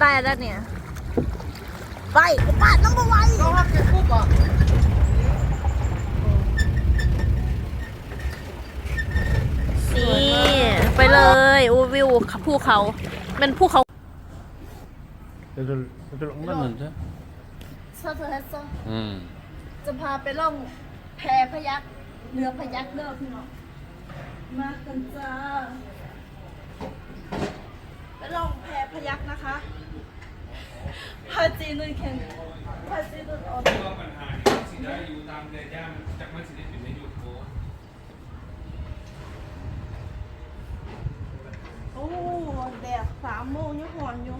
ได้แล้วเนี่ย ไปปาดน้ำมันไว้เปนี่ไปเลยอูวิวภูเขาเป็นภูเขาเจะลงนั่นหนึ่งใช่ชอบเธอแฮจะพาไปล่องแพพยักเรือพยักเลิกพี่น้องมากันจ้าไปล่องแพพยักนะคะ จีนึงแข่งพาจีนึงออกปัญหาที่สิได้อยู่ตามเรือย่ามจากมันสิได้อยู่ในยูทูบโอ้แดดสามโมงยังหอนอยู่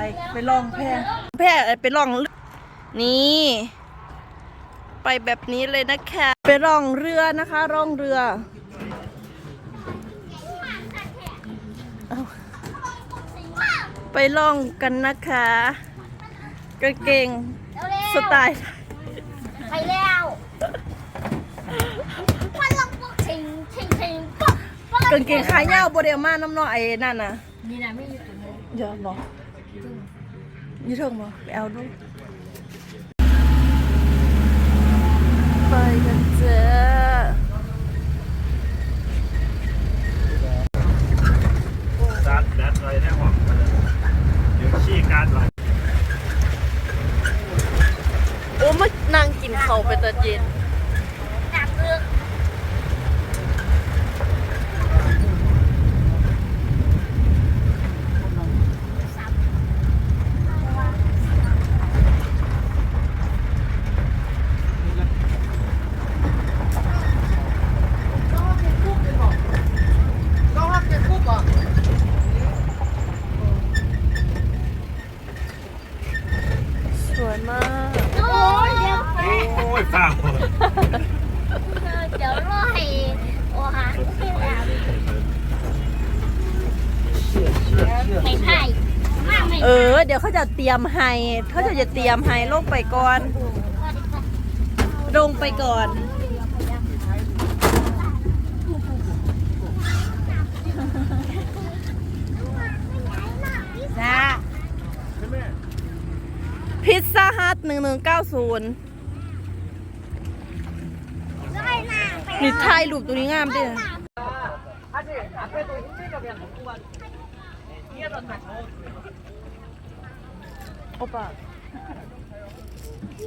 ไปไปลองแพแพไปลองนี่ ไปแบบนี้เลยนะคะ ไปร่องเรือนะคะร่องเรือเอาไปล่องกันนะคะกางเกงสไตล์ไปแล้วมันลงปุ๊บชิงชิงชิงปุ๊บปุ๊บกางเกงขายาวโบเดลมาน้ำน้อยไอ้นั่นน่ะนี่นะไม่อยู่ตรงนี้เดี๋ยวบอก ยี่เทิงบอกไปเอาดูไปกันเจ้าการแดดอะไรแน่หวังเดี๋ยวชี้การไหลโอ้มานั่งกินเขาวไปแตะเย็น หนักเลือก ต้องรับเก็บปุ๊บอะ สวยมาก โอ้ยเดี๋ยวไป โอ้ยฝ้าเดี๋ยวรอให้โอ้ฮะไม่ไผ่มากไม่เออ เดี๋ยวเขาจะเตรียมให้เขาจะจะเตรียมให้ลงไปก่อน ลงไปก่อนจ้าพิซซ่าฮัทหนึ่งหนึ่งเก้าศูนย์ ได้ห น้าไป นี่ถ่ายรูปตัวนี้งามดิ 아직 앞에도 힘들게 그냥 먹고만 뒤에서 다 저. โอปะ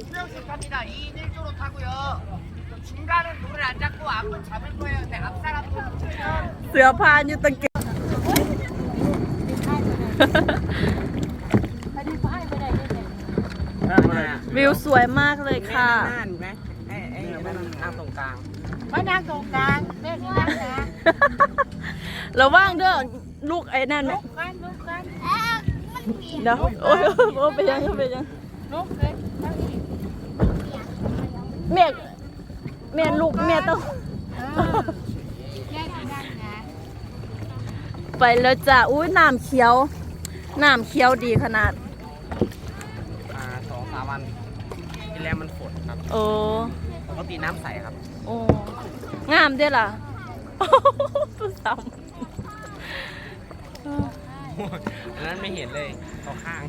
수영식 갑니다. 2인 1조로 타고요. 중간은 물을 안 잡고 앞은 잡을 거예요. 근데 앞 사람도 붙으면 เสือพานอยู่ตะเกียบ วิวสวยมากเลยค่ะ นั่นไหมไอ้ไอ้นั่งตรงกลาง มานั่งตรงกลางแม่ที่นั่งนะระว่างเด้อลูกไอ้นั่นไหมกันลุกกันเอ๊ะมันเปียกเดี๋ยวโอ้ยโอ้ยไปยังไปยังลุกเลยนั่งอีกเมียเมียลูกเมียต้องแยกที่นั่งนะไปแล้วจ้ะอุ้ยน้ำเขียวน้ำเขียวดีขนาดอ่าสองสามวันที่แล้วมันฝนครับโอ้ ปกติน้ำใสครับ โอ้งามเด้อล่ะผู้สาวอันนั้นไม่เห็นเลยเอาข้าง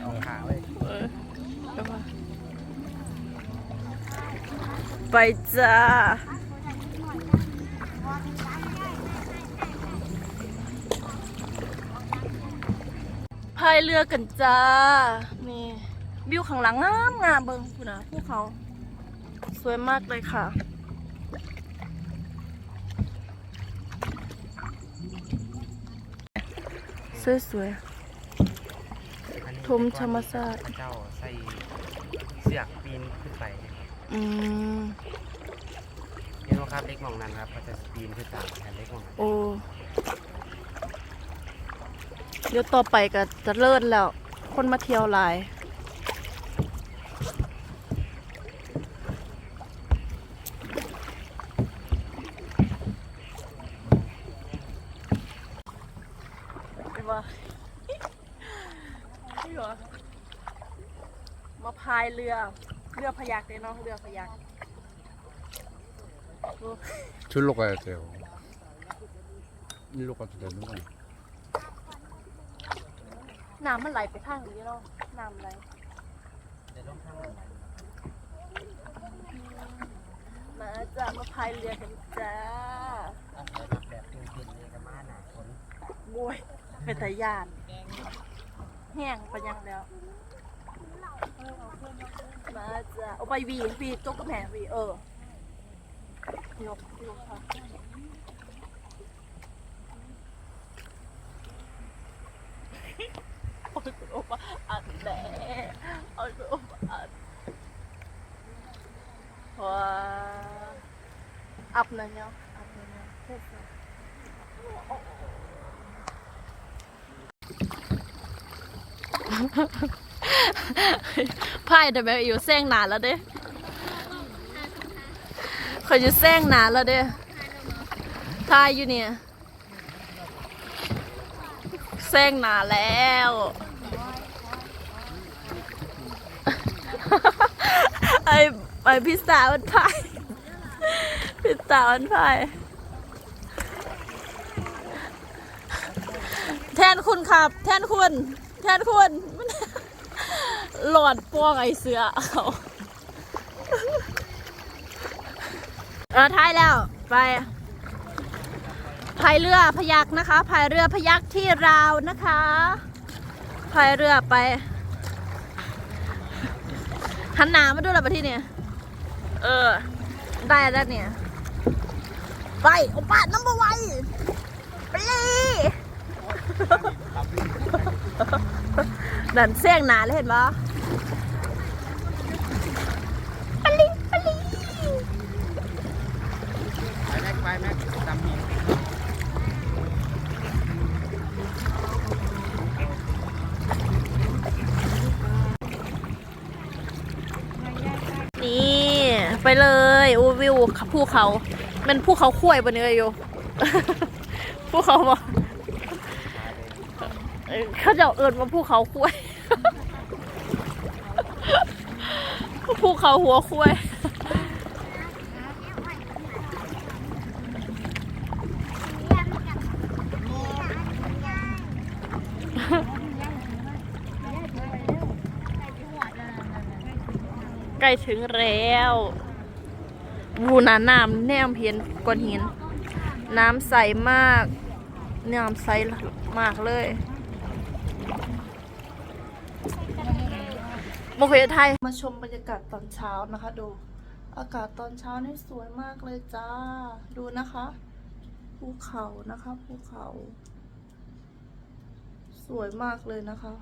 เอาขาไว้เออไปว่าไปจ้าพายเรือกันจ้า นี่ วิวข้างหลังงามงามเบิงคุณนะภูเขา สวยมากเลยค่ะ สวยสวยชมธรรมชาติเจ้าใส่เสือกปีนขึ้นไปๆอืม เห็นไหมครับเล็กมองนั้นครับก็จะปีนขึ้นตามแทนเล็กมองนั้นโอ้เดี๋ยวต่อไปก็จะเลิศแล้ว คนมาเที่ยวหลาย วนี่เหรอมาพายเรือ เรือพยักเลยเนาะเรือพยักโอ้ 줄로 가야 돼요. 일로 가도 되는 거야. น้ำมันไหลไปทางนี้เนาะน้ำไหลมาจ้ามาพายเรือกันจ้า แบบตึงๆเลยกับมาหนาฝน บวย เป็นตายานแห้งไปยังแล้ว มาจ้าเอาไปวีวีจกกระแพงวีเออยกยกค่ะเอาตัวมาอัดแหน่เอาตัวมาอัดว้าอัพนะเนี่ยอัพนะเนี่ยเท่ๆ พายแต่แบบอยู่แซงหนาแล้วเด้เขาจะแซงหนาแล้วเด้ทายอยู่เนี่ยแซงหนาแล้วไอไอพี่สาวมันพายพี่สาวมันพายแทนคุณครับ แทนคุณ แทนคุณหลอดป้วงไอเสือเอาเออท้ายแล้วไปพายเรือพยักนะคะพายเรือพยักที่ราวนะคะพายเรือไปหันหนามาดูหรอปะที่เนี่ยเออ ได้แล้วเนี่ย ไปโอป้าน้ำมาไวไปเลย นั่นเสียงหนาเลยเห็นปะปลิงปลิงไปแม็กไปแม็กดำมีนี่ไปเลยอูวิวภูเขา มันภูเขาคุ้ยบนเนี้ออยู่ภูเขาบ่เอ้ย เขาจะเอิญว่าภูเขาคุ้วยภูเขาหัวคุ้วยใกล้ถึงแล้ววูนาน้ำแนมเพียนก้อนหิน น้ำใสมาก น้ำใสมากเลย โมเคไทย มาชมบรรยากาศตอนเช้านะคะ ดู อากาศตอนเช้านี่สวยมากเลยจ้า ดูนะคะ ภูเขานะคะ ภูเขา สวยมากเลยนะคะ